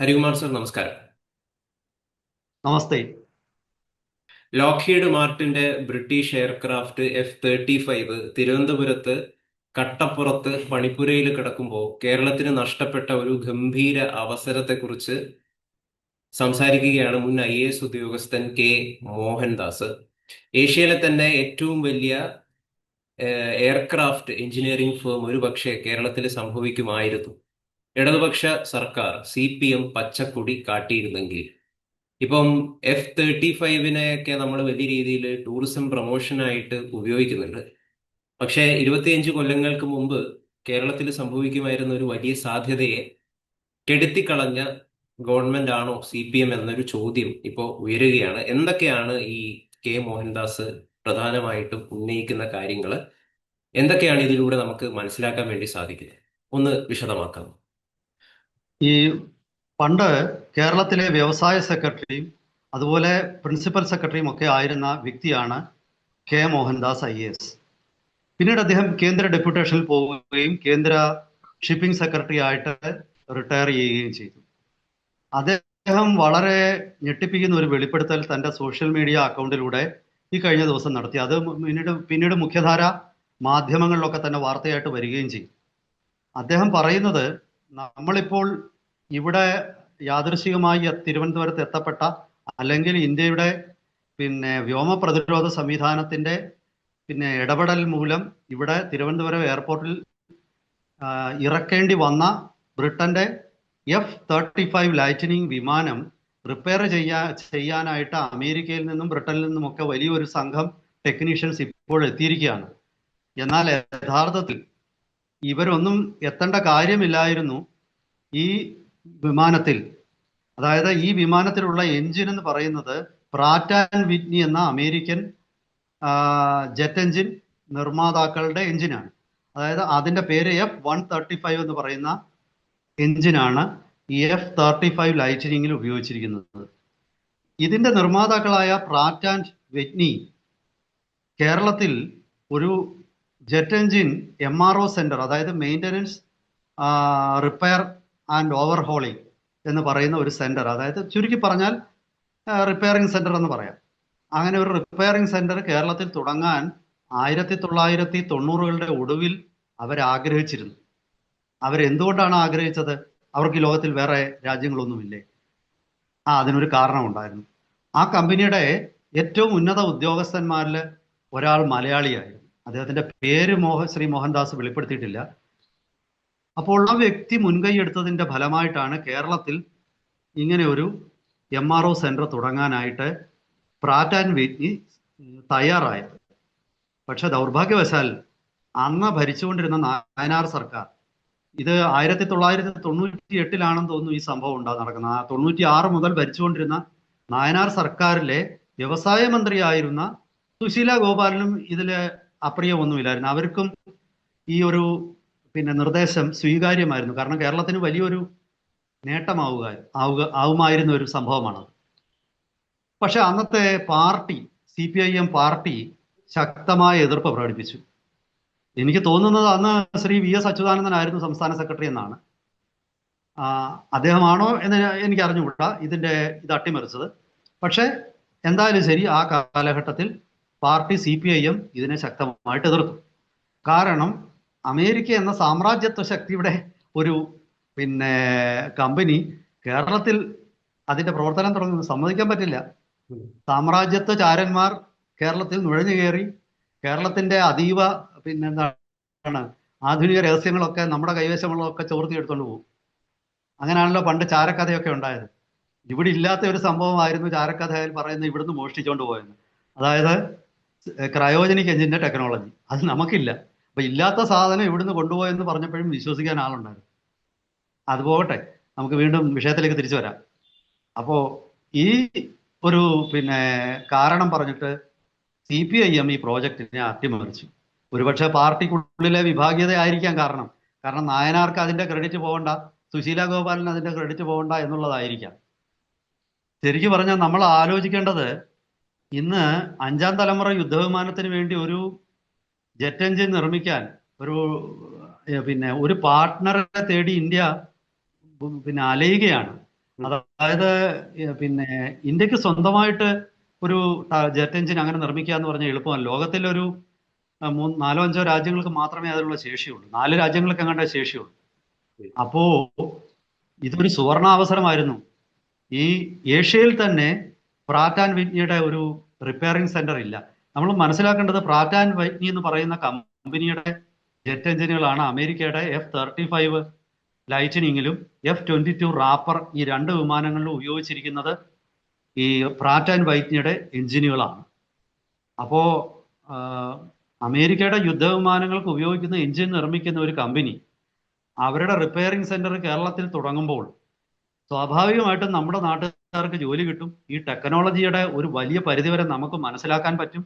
Harikumar sir നമസ്കാരം. നമസ്തേ. Lockheed മാർട്ടിന്റെ British aircraft F thirty five തിരുവനന്തപുരത്ത് കട്ടപ്പുറത്ത് പണിപ്പുരയിൽ കിടക്കുമ്പോൾ കേരളത്തിന് നഷ്ടപ്പെട്ട ഒരു ഗംഭീര അവസരത്തെക്കുറിച്ച് സംസാരിക്കുകയാണ് മുൻ ഐ എ എസ് ഉദ്യോഗസ്ഥൻ കെ മോഹൻദാസ്. ഏഷ്യയിലെ തന്നെ ഏറ്റവും വലിയ എയർക്രാഫ്റ്റ് എഞ്ചിനീയറിംഗ് ഫേം ഒരു പക്ഷേ കേരളത്തിൽ സംഭവിക്കുമായിരുന്നു. ഇടതുപക്ഷ സർക്കാർ സി പി എം പച്ചക്കുടി കാട്ടിയിരുന്നെങ്കിൽ ഇപ്പം എഫ് തേർട്ടി ഫൈവിനെയൊക്കെ നമ്മൾ വലിയ രീതിയിൽ ടൂറിസം പ്രൊമോഷനായിട്ട് ഉപയോഗിക്കുന്നുണ്ട്. പക്ഷേ ഇരുപത്തിയഞ്ച് കൊല്ലങ്ങൾക്ക് മുമ്പ് കേരളത്തിൽ സംഭവിക്കുമായിരുന്ന ഒരു വലിയ സാധ്യതയെ കെടുത്തിക്കളഞ്ഞ ഗവൺമെന്റ് ആണോ സി പി എം എന്നൊരു ചോദ്യം ഇപ്പോൾ ഉയരുകയാണ്. എന്തൊക്കെയാണ് ഈ കെ മോഹൻദാസ് പ്രധാനമായിട്ടും ഉന്നയിക്കുന്ന കാര്യങ്ങൾ എന്തൊക്കെയാണ് ഇതിലൂടെ നമുക്ക് മനസ്സിലാക്കാൻ വേണ്ടി സാധിക്കുന്നത്? ഒന്ന് വിശദമാക്കാം. ഈ പണ്ട് കേരളത്തിലെ വ്യവസായ സെക്രട്ടറിയും അതുപോലെ പ്രിൻസിപ്പൽ സെക്രട്ടറിയും ഒക്കെ ആയിരുന്ന വ്യക്തിയാണ് കെ മോഹൻദാസ് ഐ എസ്. പിന്നീട് അദ്ദേഹം കേന്ദ്ര ഡെപ്യൂട്ടേഷനിൽ പോവുകയും കേന്ദ്ര ഷിപ്പിംഗ് സെക്രട്ടറി ആയിട്ട് റിട്ടയർ ചെയ്യുകയും ചെയ്തു. അദ്ദേഹം വളരെ ഞെട്ടിപ്പിക്കുന്ന ഒരു വെളിപ്പെടുത്തൽ തന്റെ സോഷ്യൽ മീഡിയ അക്കൗണ്ടിലൂടെ ഈ കഴിഞ്ഞ ദിവസം നടത്തി. അത് പിന്നീട് പിന്നീട് മുഖ്യധാര മാധ്യമങ്ങളിലൊക്കെ തന്നെ വാർത്തയായിട്ട് വരികയും ചെയ്തു. അദ്ദേഹം പറയുന്നത് നമ്മളിപ്പോൾ ഇവിടെ യാദൃശികമായി തിരുവനന്തപുരത്ത് എത്തപ്പെട്ട അല്ലെങ്കിൽ ഇന്ത്യയുടെ പിന്നെ വ്യോമ പ്രതിരോധ സംവിധാനത്തിന്റെ പിന്നെ ഇടപെടൽ മൂലം ഇവിടെ തിരുവനന്തപുരം എയർപോർട്ടിൽ ഇറക്കേണ്ടി വന്ന ബ്രിട്ടന്റെ എഫ് തേർട്ടി ഫൈവ് ലൈറ്റനിങ് വിമാനം റിപ്പയർ ചെയ്യാ ചെയ്യാനായിട്ട് അമേരിക്കയിൽ നിന്നും ബ്രിട്ടനിൽ നിന്നുമൊക്കെ വലിയൊരു സംഘം ടെക്നീഷ്യൻസ് ഇപ്പോൾ എത്തിയിരിക്കുകയാണ്. എന്നാൽ യഥാർത്ഥത്തിൽ ഇവരൊന്നും എത്തേണ്ട കാര്യമില്ലായിരുന്നു ഈ വിമാനത്തിൽ. അതായത് ഈ വിമാനത്തിലുള്ള എഞ്ചിൻ എന്ന് പറയുന്നത് പ്രാറ്റ് ആൻഡ് വിറ്റ്നി എന്ന അമേരിക്കൻ ജെറ്റ് എഞ്ചിൻ നിർമ്മാതാക്കളുടെ എഞ്ചിനാണ് അതായത് അതിന്റെ പേര് എഫ് വൺ തേർട്ടി ഫൈവ് എന്ന് പറയുന്ന എഞ്ചിനാണ് എഫ് തേർട്ടി ഫൈവ് ലൈറ്റനിങ്ങിൽ ഉപയോഗിച്ചിരിക്കുന്നത്. ഇതിന്റെ നിർമ്മാതാക്കളായ പ്രാറ്റ് ആൻഡ് വെറ്റ്നി കേരളത്തിൽ ഒരു jet engine M R O centre അതായത് മെയിന്റനൻസ് റിപ്പയർ ആൻഡ് ഓവർഹോളിംഗ് എന്ന് പറയുന്ന ഒരു സെന്റർ അതായത് ചുരുക്കി പറഞ്ഞാൽ റിപ്പയറിംഗ് സെന്റർ എന്ന് പറയാം. അങ്ങനെ ഒരു റിപ്പയറിംഗ് സെന്റർ കേരളത്തിൽ തുടങ്ങാൻ ആയിരത്തി തൊള്ളായിരത്തി തൊണ്ണൂറുകളുടെ ഒടുവിൽ അവരാഗ്രഹിച്ചിരുന്നു. അവരെന്തുകൊണ്ടാണ് ആഗ്രഹിച്ചത്? അവർക്ക് ലോകത്തിൽ വേറെ രാജ്യങ്ങളൊന്നുമില്ലേ? ആ അതിനൊരു കാരണമുണ്ടായിരുന്നു. ആ കമ്പനിയുടെ ഏറ്റവും ഉന്നത ഉദ്യോഗസ്ഥന്മാരിൽ ഒരാൾ മലയാളിയായിരുന്നു. അദ്ദേഹത്തിന്റെ പേര് മോഹൻ ശ്രീ മോഹൻദാസ് വെളിപ്പെടുത്തിയിട്ടില്ല. അപ്പോൾ ആ വ്യക്തി മുൻകൈ എടുത്തതിന്റെ ഫലമായിട്ടാണ് കേരളത്തിൽ ഇങ്ങനെ ഒരു എം ആർ ഒ സെന്റർ തുടങ്ങാനായിട്ട് പ്രാറ്റ് ആൻഡ് വിറ്റ്നി തയ്യാറായത്. പക്ഷെ ദൗർഭാഗ്യവശാൽ അന്ന് ഭരിച്ചുകൊണ്ടിരുന്ന നായനാർ സർക്കാർ ഇത് ആയിരത്തി തൊള്ളായിരത്തി തൊണ്ണൂറ്റി എട്ടിലാണെന്ന് തോന്നുന്നു ഈ സംഭവം ഉണ്ടാ നടക്കുന്നത് തൊണ്ണൂറ്റി ആറ് മുതൽ ഭരിച്ചുകൊണ്ടിരുന്ന നായനാർ സർക്കാരിലെ വ്യവസായ മന്ത്രിയായിരുന്ന സുശീല ഗോപാലനും ഇതിൽ അപ്രിയമൊന്നുമില്ലായിരുന്നു. അവർക്കും ഈ ഒരു പിന്നെ നിർദ്ദേശം സ്വീകാര്യമായിരുന്നു. കാരണം കേരളത്തിന് വലിയൊരു നേട്ടമാവുക ആവുക ആവുമായിരുന്ന ഒരു സംഭവമാണത്. പക്ഷെ അന്നത്തെ party C P I M party ശക്തമായ എതിർപ്പ് പ്രകടിപ്പിച്ചു. എനിക്ക് തോന്നുന്നത് അന്ന് ശ്രീ വി എസ് അച്യുതാനന്ദനായിരുന്നു സംസ്ഥാന സെക്രട്ടറി എന്നാണ്. അദ്ദേഹമാണോ എന്ന് എനിക്ക് അറിഞ്ഞുകൂടാ ഇതിന്റെ ഇത് അട്ടിമറിച്ചത്. പക്ഷെ എന്തായാലും ശരി ആ കാലഘട്ടത്തിൽ party C P I M ഇതിനെ ശക്തമായിട്ട് എതിർത്തു. കാരണം അമേരിക്ക എന്ന സാമ്രാജ്യത്വ ശക്തിയുടെ ഒരു പിന്നെ കമ്പനി കേരളത്തിൽ അതിന്റെ പ്രവർത്തനം തുടങ്ങുന്നത് സമ്മതിക്കാൻ പറ്റില്ല. സാമ്രാജ്യത്വ ചാരന്മാർ കേരളത്തിൽ നുഴഞ്ഞു കയറി. കേരളത്തിന്റെ അതീവ പിന്നെ എന്താണ് ആധുനിക രഹസ്യങ്ങളൊക്കെ നമ്മുടെ കൈവശമുള്ളതൊക്കെ ചോർത്തി എടുത്തുകൊണ്ട് പോകും. അങ്ങനെയാണല്ലോ പണ്ട് ചാരക്കഥയൊക്കെ ഉണ്ടായത്. ഇവിടെ ഇല്ലാത്ത ഒരു സംഭവമായിരുന്നു ചാരക്കഥയിൽ പറയുന്നത് ഇവിടുന്ന് മോഷ്ടിച്ചുകൊണ്ട് പോയെന്ന്. അതായത് ക്രയോജനിക് എഞ്ചിന്റെ ടെക്നോളജി. അത് നമുക്കില്ല. അപ്പം ഇല്ലാത്ത സാധനം ഇവിടുന്ന് കൊണ്ടുപോയെന്ന് പറഞ്ഞപ്പോഴും വിശ്വസിക്കാൻ ആളുണ്ടായിരുന്നു. അത് പോകട്ടെ. നമുക്ക് വീണ്ടും വിഷയത്തിലേക്ക് തിരിച്ചു വരാം. അപ്പോൾ ഈ ഒരു പിന്നെ കാരണം പറഞ്ഞിട്ട് സി പി ഐ എം ഈ പ്രോജക്റ്റിനെ അട്ടിമറിച്ചു. ഒരുപക്ഷെ പാർട്ടിക്കുള്ളിലെ വിഭാഗീയത ആയിരിക്കാം കാരണം. കാരണം നായനാർക്ക് അതിന്റെ ക്രെഡിറ്റ് പോകണ്ട സുശീല ഗോപാലിന് അതിന്റെ ക്രെഡിറ്റ് പോകണ്ട എന്നുള്ളതായിരിക്കാം. ശരിക്കും പറഞ്ഞാൽ നമ്മൾ ആലോചിക്കേണ്ടത് ഇന്ന് അഞ്ചാം തലമുറ യുദ്ധവിമാനത്തിന് വേണ്ടി ഒരു ജെറ്റ് എഞ്ചിൻ നിർമ്മിക്കാൻ ഒരു പിന്നെ ഒരു പാർട്ട്ണറെ തേടി ഇന്ത്യ പിന്നെ അലയുകയാണ്. അതായത് പിന്നെ ഇന്ത്യയ്ക്ക് സ്വന്തമായിട്ട് ഒരു ജെറ്റ് എഞ്ചിൻ അങ്ങനെ നിർമ്മിക്കുക എന്ന് പറഞ്ഞാൽ എളുപ്പമല്ല. ലോകത്തിലൊരു ഒരു മൂന്ന് നാലോ അഞ്ചോ രാജ്യങ്ങൾക്ക് മാത്രമേ അതിനുള്ള ശേഷിയുള്ളൂ. നാല് രാജ്യങ്ങൾക്ക് എങ്ങാണ്ടേ ശേഷിയുള്ളൂ. അപ്പോ ഇതൊരു സുവർണ അവസരമായിരുന്നു ഈ ഏഷ്യയിൽ തന്നെ പ്രാറ്റ് ആൻഡ് വിറ്റ്നിയുടെ ഒരു റിപ്പയറിംഗ് സെന്റർ ഇല്ല. നമ്മൾ മനസ്സിലാക്കേണ്ടത് പ്രാറ്റ് ആൻഡ് വിറ്റ്നി എന്ന് പറയുന്ന കമ്പനിയുടെ ജെറ്റ് എഞ്ചിനുകളാണ് അമേരിക്കയുടെ എഫ് തേർട്ടി ഫൈവ് ലൈറ്റനിങ്ങിലും എഫ് ട്വന്റി ടു റാപ്പർ ഈ രണ്ട് വിമാനങ്ങളിലും ഉപയോഗിച്ചിരിക്കുന്നത് ഈ പ്രാറ്റ് ആൻഡ് വൈറ്റ്നിയുടെ എഞ്ചിനുകളാണ്. അപ്പോ അമേരിക്കയുടെ യുദ്ധവിമാനങ്ങൾക്ക് ഉപയോഗിക്കുന്ന എഞ്ചിൻ നിർമ്മിക്കുന്ന ഒരു കമ്പനി അവരുടെ റിപ്പയറിംഗ് സെന്റർ കേരളത്തിൽ തുടങ്ങുമ്പോൾ സ്വാഭാവികമായിട്ടും നമ്മുടെ നാട്ടുകാർക്ക് ജോലി കിട്ടും. ഈ ടെക്നോളജിയുടെ ഒരു വലിയ പരിധി വരെ നമുക്ക് മനസ്സിലാക്കാൻ പറ്റും.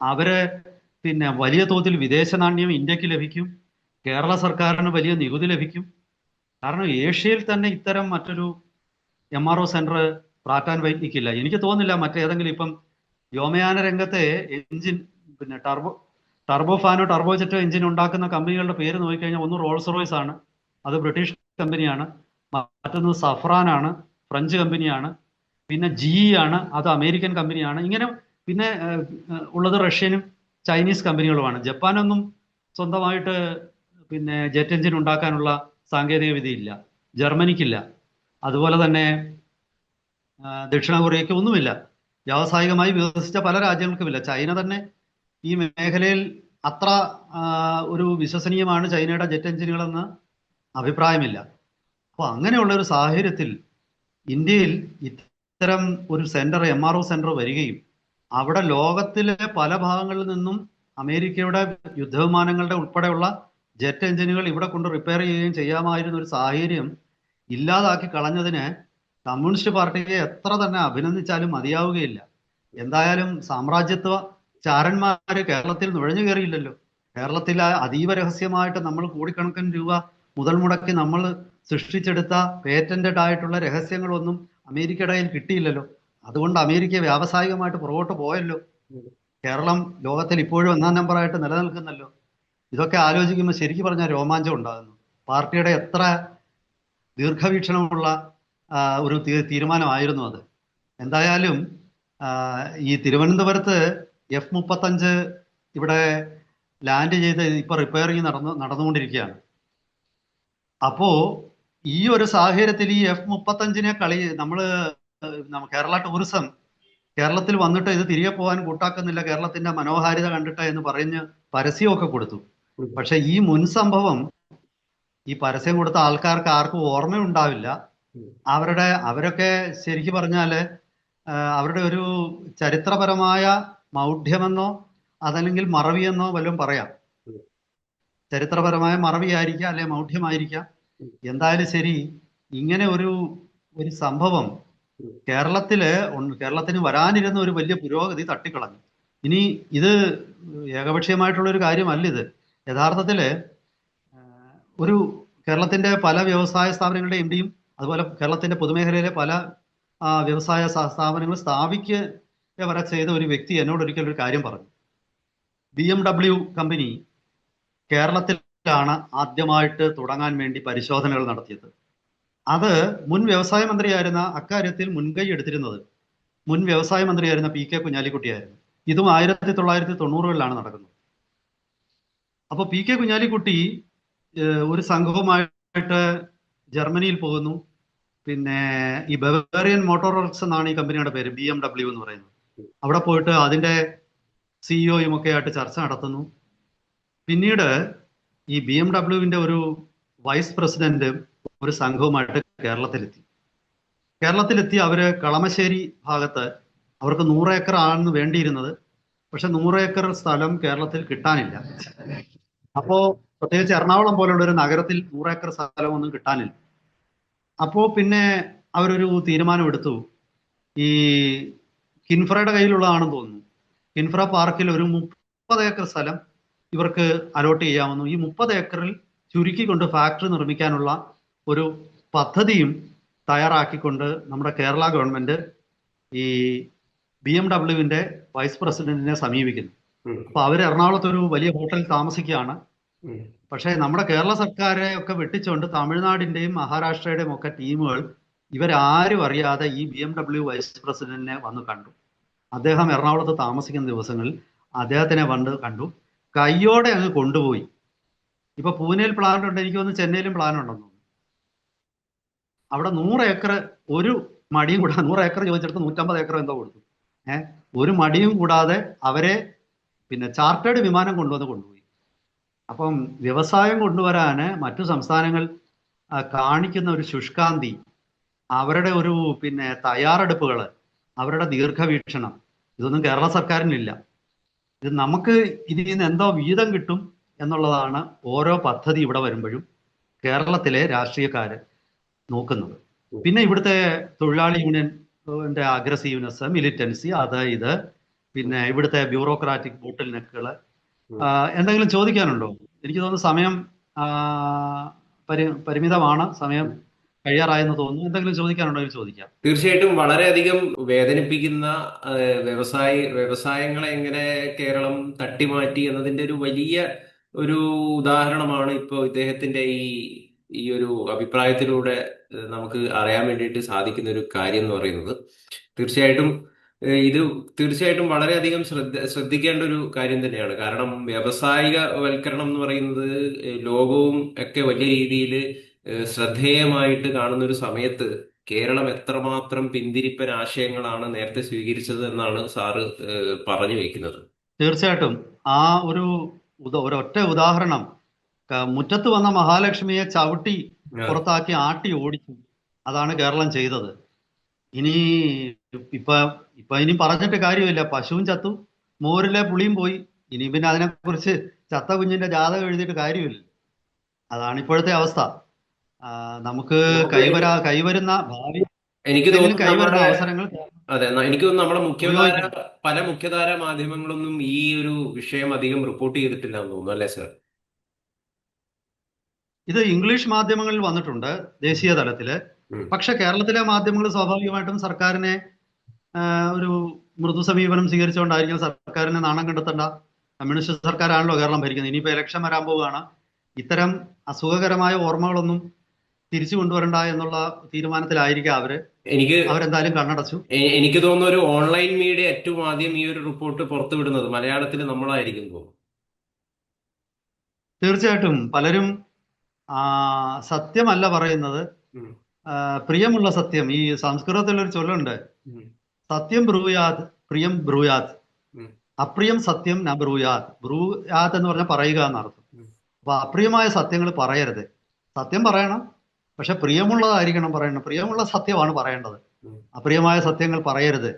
അവർ പിന്നെ വലിയ തോതിൽ വിദേശ നാണ്യം ഇന്ത്യയ്ക്ക് ലഭിക്കും. കേരള സർക്കാരിന് വലിയ നികുതി ലഭിക്കും. കാരണം ഏഷ്യയിൽ തന്നെ ഇത്തരം മറ്റൊരു എം ആർ ഒ സെന്റർ പ്രാറ്റാൻ വൈകിക്കില്ല എനിക്ക് തോന്നുന്നില്ല മറ്റേതെങ്കിലും ഇപ്പം വ്യോമയാന രംഗത്തെ എഞ്ചിൻ പിന്നെ ടർബോ ടർബോ ഫാനോ ടർബോ ജെറ്റോ എഞ്ചിൻ ഉണ്ടാക്കുന്ന കമ്പനികളുടെ പേര് നോക്കിക്കഴിഞ്ഞാൽ ഒന്ന് റോൾസ് റോയ്സ് ആണ്. അത് ബ്രിട്ടീഷ് കമ്പനിയാണ്. മറ്റൊന്ന് സഫ്രാൻ ആണ്. ഫ്രഞ്ച് കമ്പനിയാണ് പിന്നെ ജി ആണ് അത് അമേരിക്കൻ കമ്പനിയാണ്. ഇങ്ങനെ പിന്നെ ഉള്ളത് റഷ്യനും ചൈനീസ് കമ്പനികളുമാണ്. ജപ്പാനൊന്നും സ്വന്തമായിട്ട് പിന്നെ ജെറ്റ് എഞ്ചിൻ ഉണ്ടാക്കാനുള്ള സാങ്കേതിക വിദ്യയില്ല ജർമ്മനിക്കില്ല. അതുപോലെ തന്നെ ദക്ഷിണ കൊറിയയ്ക്ക് ഒന്നുമില്ല. വ്യാവസായികമായി വികസിച്ച പല രാജ്യങ്ങൾക്കുമില്ല. ചൈന തന്നെ ഈ മേഖലയിൽ അത്ര ഒരു വിശ്വസനീയമാണ് ചൈനയുടെ ജെറ്റ് എഞ്ചിനുകളെന്ന് അഭിപ്രായമില്ല. അപ്പോൾ അങ്ങനെയുള്ള ഒരു സാഹചര്യത്തിൽ ഇന്ത്യയിൽ ഇത്തരം ഒരു centre M R O centre വരികയും അവിടെ ലോകത്തിലെ പല ഭാഗങ്ങളിൽ നിന്നും അമേരിക്കയുടെ യുദ്ധവിമാനങ്ങളുടെ ഉൾപ്പെടെയുള്ള ജെറ്റ് എഞ്ചിനുകൾ ഇവിടെ കൊണ്ട് റിപ്പയർ ചെയ്യുകയും ചെയ്യാമായിരുന്ന ഒരു സാഹചര്യം ഇല്ലാതാക്കി കളഞ്ഞതിന് കമ്മ്യൂണിസ്റ്റ് പാർട്ടിയെ എത്ര തന്നെ അഭിനന്ദിച്ചാലും മതിയാവുകയില്ല. എന്തായാലും സാമ്രാജ്യത്വ ചാരന്മാര് കേരളത്തിൽ നുഴഞ്ഞു കയറിയില്ലല്ലോ കേരളത്തിൽ അതീവ രഹസ്യമായിട്ട് നമ്മൾ കോടിക്കണക്കിന് രൂപ മുതൽ മുടക്കി നമ്മൾ സൃഷ്ടിച്ചെടുത്ത പേറ്റന്റഡ് ആയിട്ടുള്ള രഹസ്യങ്ങളൊന്നും അമേരിക്കയുടെ കയ്യിൽ കിട്ടിയില്ലല്ലോ. അതുകൊണ്ട് അമേരിക്ക വ്യാവസായികമായിട്ട് പുറകോട്ട് പോയല്ലോ. കേരളം ലോകത്തിൽ ഇപ്പോഴും ഒന്നാം നമ്പറായിട്ട് നിലനിൽക്കുന്നല്ലോ. ഇതൊക്കെ ആലോചിക്കുമ്പോൾ ശരിക്കും പറഞ്ഞാൽ രോമാഞ്ചം ഉണ്ടാകുന്നു. പാർട്ടിയുടെ എത്ര ദീർഘവീക്ഷണമുള്ള ഒരു തീരുമാനമായിരുന്നു അത്. എന്തായാലും ഈ തിരുവനന്തപുരത്ത് എഫ് മുപ്പത്തഞ്ച് ഇവിടെ ലാൻഡ് ചെയ്ത് ഇപ്പൊ റിപ്പയറിങ് നടന്നു നടന്നുകൊണ്ടിരിക്കുകയാണ്. അപ്പോ ഈ ഒരു സാഹചര്യത്തിൽ ഈ എഫ് മുപ്പത്തഞ്ചിനെ കളി നമ്മൾ ഏഹ്, കേരള ടൂറിസം കേരളത്തിൽ വന്നിട്ട് ഇത് തിരികെ പോകാൻ കൂട്ടാക്കുന്നില്ല കേരളത്തിന്റെ മനോഹാരിത കണ്ടിട്ട് എന്ന് പറഞ്ഞ് പരസ്യമൊക്കെ കൊടുത്തു. പക്ഷെ ഈ മുൻ സംഭവം ഈ പരസ്യം കൊടുത്ത ആൾക്കാർക്ക് ആർക്കും ഓർമ്മയുണ്ടാവില്ല. അവരുടെ അവരൊക്കെ ശരിക്കു പറഞ്ഞാൽ അവരുടെ ഒരു ചരിത്രപരമായ മൗഢ്യമെന്നോ അതല്ലെങ്കിൽ മറവിയെന്നോ വല്ലതും പറയാം. ചരിത്രപരമായ മറവിയായിരിക്കാം അല്ലെ മൗഢ്യമായിരിക്കാം. എന്തായാലും ശരി ഇങ്ങനെ ഒരു ഒരു സംഭവം കേരളത്തിൽ കേരളത്തിന് വരാനിരുന്ന ഒരു വലിയ പുരോഗതി തട്ടിക്കളഞ്ഞു. ഇനി ഇത് ഏകപക്ഷീയമായിട്ടുള്ള ഒരു കാര്യമല്ല ഇത്. യഥാർത്ഥത്തിൽ ഒരു കേരളത്തിന്റെ പല വ്യവസായ സ്ഥാപനങ്ങളുടെ എം അതുപോലെ കേരളത്തിന്റെ പൊതുമേഖലയിലെ പല വ്യവസായ സ്ഥാ- സ്ഥാപനങ്ങൾ സ്ഥാപിക്കുക വരെ ചെയ്ത ഒരു വ്യക്തി എന്നോട് ഒരിക്കൽ ഒരു കാര്യം പറഞ്ഞു. ബി എം ഡബ്ല്യു കമ്പനി കേരളത്തിലാണ് ആദ്യമായിട്ട് തുടങ്ങാൻ വേണ്ടി പരിശോധനകൾ നടത്തിയത്. അത് മുൻ വ്യവസായ മന്ത്രിയായിരുന്ന അക്കാര്യത്തിൽ മുൻകൈ എടുത്തിരുന്നത് മുൻ വ്യവസായ മന്ത്രിയായിരുന്ന പി കെ കുഞ്ഞാലിക്കുട്ടിയായിരുന്നു. ഇതും ആയിരത്തി തൊള്ളായിരത്തി തൊണ്ണൂറുകളിലാണ് നടക്കുന്നത്. അപ്പോൾ പി കെ കുഞ്ഞാലിക്കുട്ടി ഒരു സംഘവുമായിട്ട് ജർമ്മനിയിൽ പോകുന്നു. പിന്നെ ഈ ബവേറിയൻ മോട്ടോർ വർക്ക്സ് എന്നാണ് ഈ കമ്പനിയുടെ പേര് ബി എം ഡബ്ല്യു എന്ന് പറയുന്നത്. അവിടെ പോയിട്ട് അതിന്റെ സിഇഒയും ഒക്കെ ആയിട്ട് ചർച്ച നടത്തുന്നു. പിന്നീട് ഈ ബി എം ഡബ്ല്യുവിന്റെ ഒരു വൈസ് പ്രസിഡന്റ് ഒരു സംഘവുമായിട്ട് കേരളത്തിലെത്തി. കേരളത്തിലെത്തി അവർ കളമശ്ശേരി ഭാഗത്ത് അവർക്ക് നൂറ് ഏക്കർ ആണ് വേണ്ടിയിരുന്നത്. പക്ഷെ നൂറ് ഏക്കർ സ്ഥലം കേരളത്തിൽ കിട്ടാനില്ല. അപ്പോ പ്രത്യേകിച്ച് എറണാകുളം പോലുള്ള ഒരു നഗരത്തിൽ നൂറ് ഏക്കർ സ്ഥലമൊന്നും കിട്ടാനില്ല. അപ്പോ പിന്നെ അവരൊരു തീരുമാനമെടുത്തു. ഈ കിൻഫ്രയുടെ കയ്യിലുള്ളതാണെന്ന് തോന്നുന്നു. കിൻഫ്ര പാർക്കിൽ ഒരു മുപ്പത് ഏക്കർ സ്ഥലം ഇവർക്ക് അലോട്ട് ചെയ്യാമെന്നും ഈ മുപ്പത് ഏക്കറിൽ ചുരുക്കിക്കൊണ്ട് ഫാക്ടറി നിർമ്മിക്കാനുള്ള ഒരു പദ്ധതിയും തയ്യാറാക്കിക്കൊണ്ട് നമ്മുടെ കേരള ഗവൺമെന്റ് ഈ ബി എം ഡബ്ല്യുവിന്റെ വൈസ് പ്രസിഡന്റിനെ സമീപിക്കുന്നു. അപ്പൊ അവർ എറണാകുളത്ത് ഒരു വലിയ ഹോട്ടലിൽ താമസിക്കുകയാണ്. പക്ഷേ നമ്മുടെ കേരള സർക്കാരെ ഒക്കെ വെട്ടിച്ചുകൊണ്ട് തമിഴ്നാടിന്റെയും മഹാരാഷ്ട്രയുടെയും ഒക്കെ ടീമുകൾ ഇവരാരും അറിയാതെ ഈ ബി എം ഡബ്ല്യു വൈസ് പ്രസിഡന്റിനെ വന്ന് കണ്ടു. അദ്ദേഹം എറണാകുളത്ത് താമസിക്കുന്ന ദിവസങ്ങളിൽ അദ്ദേഹത്തിനെ വന്ന് കണ്ടു. കയ്യോടെ അങ്ങ് കൊണ്ടുപോയി. ഇപ്പൊ പൂനെയിൽ പ്ലാൻ ഉണ്ട് എനിക്ക് തോന്നുന്നു ചെന്നൈയിലും പ്ലാൻ ഉണ്ടെന്ന് അവിടെ നൂറ് ഏക്കർ ഒരു മടിയും കൂടാതെ നൂറ് ഏക്കർ ചോദിച്ചെടുത്ത് നൂറ്റമ്പത് ഏക്കർ എന്തോ കൊടുത്തു. ഏഹ് ഒരു മടിയും കൂടാതെ അവരെ പിന്നെ ചാർട്ടേഡ് വിമാനം കൊണ്ടുവന്ന് കൊണ്ടുപോയി. അപ്പം വ്യവസായം കൊണ്ടുവരാന് മറ്റു സംസ്ഥാനങ്ങൾ കാണിക്കുന്ന ഒരു ശുഷ്കാന്തി അവരുടെ ഒരു പിന്നെ തയ്യാറെടുപ്പുകൾ അവരുടെ ദീർഘവീക്ഷണം ഇതൊന്നും കേരള സർക്കാരിനില്ല. ഇത് നമുക്ക് ഇതിൽ നിന്ന് എന്തോ വീതം കിട്ടും എന്നുള്ളതാണ് ഓരോ പദ്ധതി ഇവിടെ വരുമ്പോഴും കേരളത്തിലെ രാഷ്ട്രീയക്കാര് നോക്കുന്നത്. പിന്നെ ഇവിടുത്തെ തൊഴിലാളി യൂണിയന്റെ അഗ്രസീവ്നെസ് മിലിറ്റൻസി അത് ഇത് പിന്നെ ഇവിടുത്തെ ബ്യൂറോക്രാറ്റിക് ബോട്ടിൽ നെക്കുകൾ എന്തെങ്കിലും ചോദിക്കാനുണ്ടോ? എനിക്ക് തോന്നുന്നു സമയം പരിമിതമാണ്. സമയം കഴിയാറായെന്ന് തോന്നുന്നു. എന്തെങ്കിലും ചോദിക്കാനുണ്ടോ? എന്ന് ചോദിക്കാം. തീർച്ചയായിട്ടും വളരെയധികം വേദനിപ്പിക്കുന്ന വ്യവസായി വ്യവസായ വ്യവസായങ്ങളെ എങ്ങനെ കേരളം തട്ടിമാറ്റി എന്നതിന്റെ ഒരു വലിയ ഒരു ഉദാഹരണമാണ് ഇപ്പോൾ ഇദ്ദേഹത്തിന്റെ ഈ ഈ ഒരു അഭിപ്രായത്തിലൂടെ നമുക്ക് അറിയാൻ വേണ്ടിയിട്ട് സാധിക്കുന്ന ഒരു കാര്യം എന്ന് പറയുന്നത്. തീർച്ചയായിട്ടും ഇത് തീർച്ചയായിട്ടും വളരെയധികം ശ്രദ്ധ ശ്രദ്ധിക്കേണ്ട ഒരു കാര്യം തന്നെയാണ്. കാരണം വ്യാവസായിക വൽക്കരണം എന്ന് പറയുന്നത് ലോകവും ഒക്കെ വലിയ രീതിയിൽ ശ്രദ്ധേയമായിട്ട് കാണുന്ന ഒരു സമയത്ത് കേരളം എത്രമാത്രം പിന്തിരിപ്പൻ ആശയങ്ങളാണ് നേരത്തെ സ്വീകരിച്ചത് എന്നാണ് സാറ് പറഞ്ഞു വെക്കുന്നത്. തീർച്ചയായിട്ടും. ആ ഒരു ഒരൊറ്റ ഉദാഹരണം മുറ്റത്ത് വന്ന മഹാലക്ഷ്മിയെ ചവിട്ടി പുറത്താക്കി ആട്ടി ഓടിച്ചു. അതാണ് കേരളം ചെയ്തത്. ഇനി ഇപ്പൊ ഇപ്പൊ ഇനി പറഞ്ഞിട്ട് കാര്യമില്ല. പശുവും ചത്തു. മോരിലെ പുളിയും പോയി. ഇനി പിന്നെ അതിനെക്കുറിച്ച് ചത്ത കുഞ്ഞിന്റെ ജാതകം എഴുതിയിട്ട് കാര്യമില്ല. അതാണ് ഇപ്പോഴത്തെ അവസ്ഥ. നമുക്ക് കൈവരാ കൈവരുന്ന ഭാവി എനിക്ക് തോന്നുന്നു കൈവരുന്ന നമ്മുടെ അവസരങ്ങൾ അതെ ന- എനിക്ക് തോന്നുന്നു നമ്മുടെ മുഖ്യധാര പല മുഖ്യധാര മാധ്യമങ്ങളൊന്നും ഈ ഒരു വിഷയം അധികം റിപ്പോർട്ട് ചെയ്തിട്ടില്ല എന്ന് തോന്നുന്നു അല്ലേ സർ? ഇത് ഇംഗ്ലീഷ് മാധ്യമങ്ങളിൽ വന്നിട്ടുണ്ട് ദേശീയ തലത്തിൽ ഉം. പക്ഷെ കേരളത്തിലെ മാധ്യമങ്ങൾ സ്വാഭാവികമായിട്ടും സർക്കാരിനെ ആ, ഒരു മൃദു സമീപനം സ്വീകരിച്ചുകൊണ്ടായിരിക്കും സർക്കാരിനെ നാണം കണ്ടെത്തേണ്ട. കമ്മ്യൂണിസ്റ്റ് സർക്കാരാണല്ലോ കേരളം ഭരിക്കുന്നത്. ഇനിയിപ്പോ ഇലക്ഷൻ വരാൻ പോവുകയാണ്. ഇത്തരം അസുഖകരമായ ഓർമ്മകളൊന്നും തിരിച്ചു കൊണ്ടുവരണ്ട എന്നുള്ള തീരുമാനത്തിലായിരിക്കാം അവർ. എനിക്ക് അവരെന്തായാലും കണ്ണടച്ചു. എനിക്ക് തോന്നുന്ന ഒരു ഓൺലൈൻ മീഡിയ ഏറ്റവും ആദ്യം ഈ ഒരു റിപ്പോർട്ട് പുറത്തുവിടുന്നത് മലയാളത്തിൽ നമ്മളായിരിക്കും തീർച്ചയായിട്ടും. പലരും ആ, സത്യമല്ല പറയുന്നത്. പ്രിയമുള്ള സത്യം. ഈ സംസ്കൃതത്തിലൊരു ചൊല്ലുണ്ട്. സത്യം ബ്രൂയാത് പ്രിയം ബ്രൂയാത്. അപ്രിയം സത്യം ന ബ്രൂയാത്. ബ്രൂയാത് എന്ന് പറഞ്ഞാൽ പറയുക എന്നർത്ഥം. അപ്പൊ അപ്രിയമായ സത്യങ്ങൾ പറയരുത്. സത്യം പറയണം. പക്ഷെ പ്രിയമുള്ളതായിരിക്കണം പറയണം പ്രിയമുള്ള സത്യമാണ് പറയേണ്ടത്. അപ്രിയമായ സത്യങ്ങൾ പറയരുത്.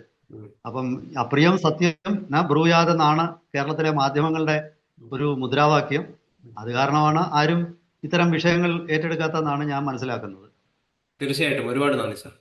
അപ്പം അപ്രിയം സത്യം ന ബ്രൂയാതെന്നാണ് കേരളത്തിലെ മാധ്യമങ്ങളുടെ ഒരു മുദ്രാവാക്യം. അത് കാരണമാണ് ആരും ഇത്തരം വിഷയങ്ങൾ ഏറ്റെടുക്കാത്തതെന്നാണ് ഞാൻ മനസ്സിലാക്കുന്നത്. തീർച്ചയായിട്ടും. ഒരുപാട് നന്ദി സർ.